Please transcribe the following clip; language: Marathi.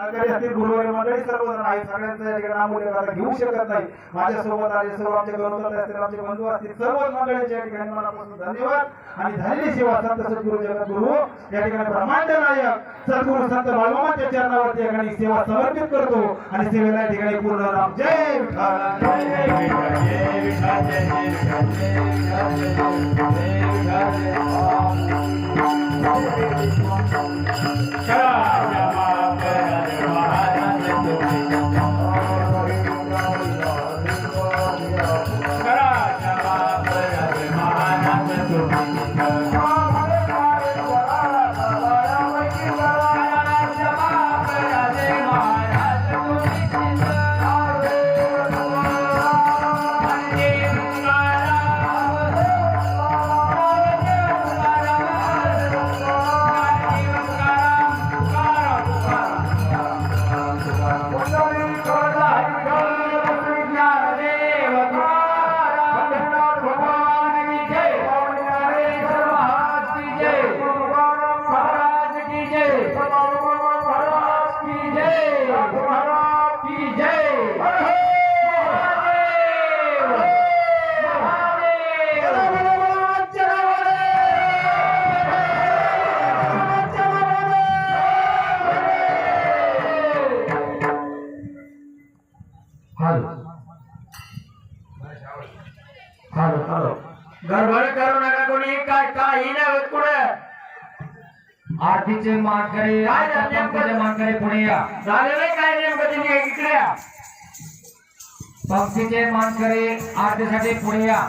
माळकरी असतील गुरुवारी मंडळी सर्वजण आहेत. सगळ्यांचं या ठिकाणी घेऊ शकत नाही माझ्यासोबत आले सर्व आमचे गणपत असतील आमचे बंधू असतील सर्वच या ठिकाणी मनापासून धन्यवाद आणि झालेली सेवा संत सद्गुरु जगद्गुरु या ठिकाणी ब्रह्मांड नायक सद्गुरु संत बाळमामाच्या चरणावरती या ठिकाणी सेवा समर्पित करतो आणि सेवेला या ठिकाणी पूर्ण राम जय विठ्ठल. जय विठ्ठल हॅलो हॅलो गडबड करू नका कोणी. काय काही नाही कुठं? आरतीचे मानकरी काय नेमकं? मानकरी पुढे या. झालं नाही काय नेमकं तुम्ही इकडे या. पंक्तीचे मानकरी आरतीसाठी पुढे या.